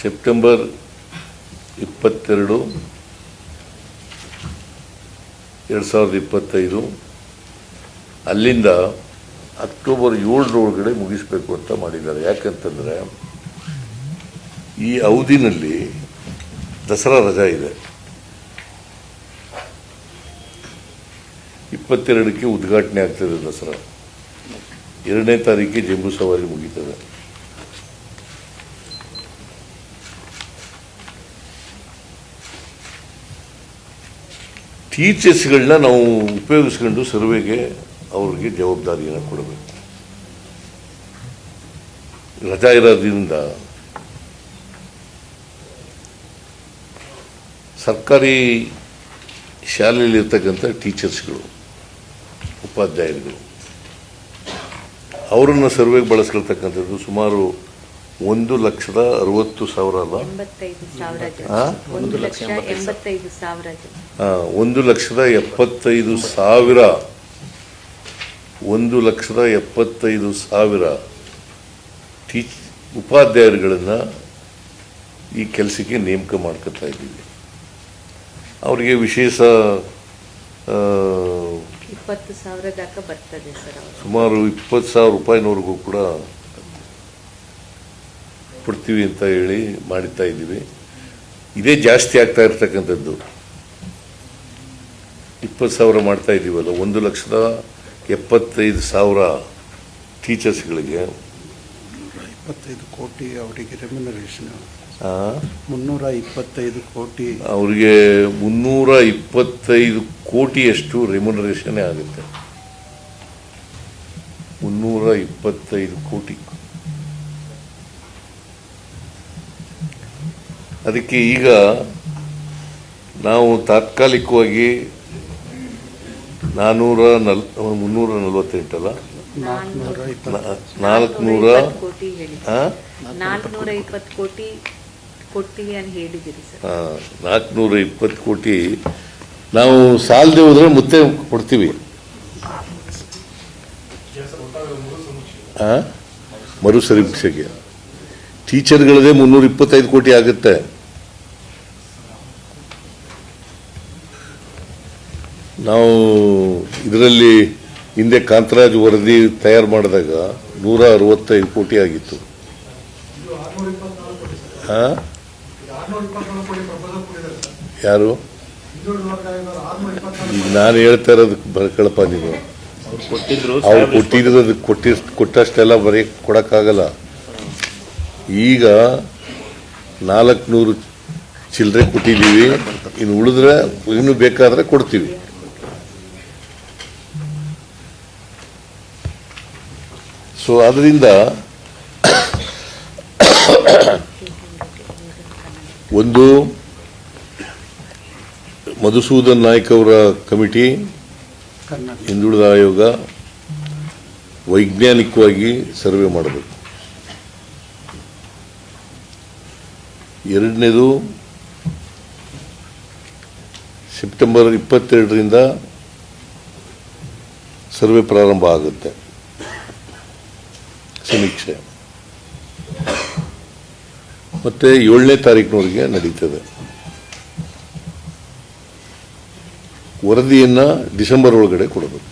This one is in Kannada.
ಸೆಪ್ಟೆಂಬರ್ ಇಪ್ಪತ್ತೆರಡು, ಎರಡು ಸಾವಿರದ ಇಪ್ಪತ್ತೈದು. ಅಲ್ಲಿಂದ ಅಕ್ಟೋಬರ್ ಏಳರೊಳಗಡೆ ಮುಗಿಸ್ಬೇಕು ಅಂತ ಮಾಡಿದ್ದಾರೆ. ಯಾಕಂತಂದರೆ ಈ ಅವಧಿನಲ್ಲಿ ದಸರಾ ರಜಾ ಇದೆ. ಇಪ್ಪತ್ತೆರಡಕ್ಕೆ ಉದ್ಘಾಟನೆ ಆಗ್ತದೆ ದಸರಾ. ಎರಡನೇ ತಾರೀಕಿಗೆ ಜಂಬೂ ಸವಾರಿ ಮುಗೀತದೆ. ಟೀಚರ್ಸ್ಗಳನ್ನ ನಾವು ಉಪಯೋಗಿಸ್ಕೊಂಡು ಸರ್ವೆಗೆ ಅವ್ರಿಗೆ ಜವಾಬ್ದಾರಿಯನ್ನು ಕೊಡಬೇಕು. ರಜಾ ಇರೋದ್ರಿಂದ ಸರ್ಕಾರಿ ಶಾಲೆಯಲ್ಲಿರ್ತಕ್ಕಂಥ ಟೀಚರ್ಸ್ಗಳು, ಉಪಾಧ್ಯಾಯರುಗಳು, ಅವರನ್ನು ಸರ್ವೆಗೆ ಬಳಸ್ಕೊಳ್ತಕ್ಕಂಥದ್ದು ಸುಮಾರು ಒಂದು ಲಕ್ಷದ ಅರವತ್ತು ಸಾವಿರ ಅಲ್ಲ? ಒಂದು ಲಕ್ಷದ ಎಪ್ಪತ್ತೈದು ಸಾವಿರ. ಒಂದು ಲಕ್ಷದ ಎಪ್ಪತ್ತೈದು ಸಾವಿರ ಟೀಚ್ ಉಪಾಧ್ಯಾಯರುಗಳನ್ನು ಈ ಕೆಲಸಕ್ಕೆ ನೇಮಕ ಮಾಡ್ಕೊತಾ ಇದ್ದೀವಿ. ಅವರಿಗೆ ವಿಶೇಷ ಸುಮಾರು ಇಪ್ಪತ್ತು ಸಾವಿರ ರೂಪಾಯಿನವರೆಗೂ ಕೂಡ ಕೊಡ್ತೀವಿ ಅಂತ ಹೇಳಿ ಮಾಡುತ್ತಾ ಇದ್ದೀವಿ. ಇದೇ ಜಾಸ್ತಿ ಆಗ್ತಾ ಇರ್ತಕ್ಕಂಥದ್ದು. ಇಪ್ಪತ್ತು ಸಾವಿರ ಮಾಡ್ತಾ ಇದ್ದೀವಲ್ಲ ಒಂದು ಲಕ್ಷದ ಎಪ್ಪತ್ತೈದು ಸಾವಿರ ಟೀಚರ್ಸ್ಗಳಿಗೆ. ಇಪ್ಪತ್ತೈದು ಕೋಟಿ ಅವರಿಗೆ ರೆಮ್ಯುನರೇಷನ್ ಮುನ್ನೂರ ಇಪ್ಪತ್ತೈದು ಕೋಟಿ. ಅವರಿಗೆ ಮುನ್ನೂರ ಇಪ್ಪತ್ತೈದು ಕೋಟಿಯಷ್ಟು ರೆಮ್ಯುನರೇಷನ್ನೇ ಆಗುತ್ತೆ. ಮುನ್ನೂರ ಇಪ್ಪತ್ತೈದು ಕೋಟಿ. ಅದಕ್ಕೆ ಈಗ ನಾವು ತಾತ್ಕಾಲಿಕವಾಗಿ ನಾನ್ನೂರ ನಲ್ ಮುನ್ನೂರ ನಲ್ವತ್ತೆಂಟಲ್ಲ? ನಾಲ್ಕುನೂರ ನಾಲ್ಕನೂರ ಇಪ್ಪತ್ತು ಕೋಟಿ ನಾವು ಸಾಲದೆ ಹೋದ್ರೆ ಮತ್ತೆ ಕೊಡ್ತೀವಿ. ಆ? ಮರು ಸಮೀಕ್ಷೆಗೆ ಟೀಚರ್ಗಳದೇ ಮುನ್ನೂರ ಇಪ್ಪತ್ತೈದು ಕೋಟಿ ಆಗುತ್ತೆ. ನಾವು ಇದರಲ್ಲಿ ಹಿಂದೆ ಕಾಂತರಾಜ್ ವರದಿ ತಯಾರು ಮಾಡಿದಾಗ ನೂರ ಅರವತ್ತೈದು ಕೋಟಿ ಆಗಿತ್ತು? ಯಾರು? ಈಗ ನಾನು ಹೇಳ್ತಾ ಇರೋದಕ್ಕೆ ಬರ್ಕಳಪ್ಪ ನೀವು. ಕೊಟ್ಟಿದ್ರು ಅವ್ರು ಕೊಟ್ಟಿರೋದು ಕೊಟ್ಟಿ ಕೊಟ್ಟಷ್ಟೆಲ್ಲ ಬರೀ ಕೊಡಕ್ಕಾಗಲ್ಲ. ಈಗ ನಾಲ್ಕುನೂರು ಚಿಲ್ಲರೆ ಕೊಟ್ಟಿದ್ದೀವಿ. ಇನ್ನು ಉಳಿದ್ರೆ ಇನ್ನು ಬೇಕಾದ್ರೆ ಕೊಡ್ತೀವಿ. ಸೊ ಅದರಿಂದ ಒಂದು ಮಧುಸೂದನ್ ನಾಯ್ಕ ಅವರ ಕಮಿಟಿ ಹಿಂದುಳಿದ ಆಯೋಗ ವೈಜ್ಞಾನಿಕವಾಗಿ ಸರ್ವೆ ಮಾಡಬೇಕು. ಎರಡನೇದು ಸೆಪ್ಟೆಂಬರ್ ಇಪ್ಪತ್ತೆರಡರಿಂದ ಸರ್ವೆ ಪ್ರಾರಂಭ ಆಗುತ್ತೆ. ಸಮೀಕ್ಷೆ ಮತ್ತೆ ಏಳನೇ ತಾರೀಕಿನವರೆಗೆ ನಡೀತದೆ. ವರದಿಯನ್ನ ಡಿಸೆಂಬರ್ ಒಳಗಡೆ ಕೊಡಬೇಕು.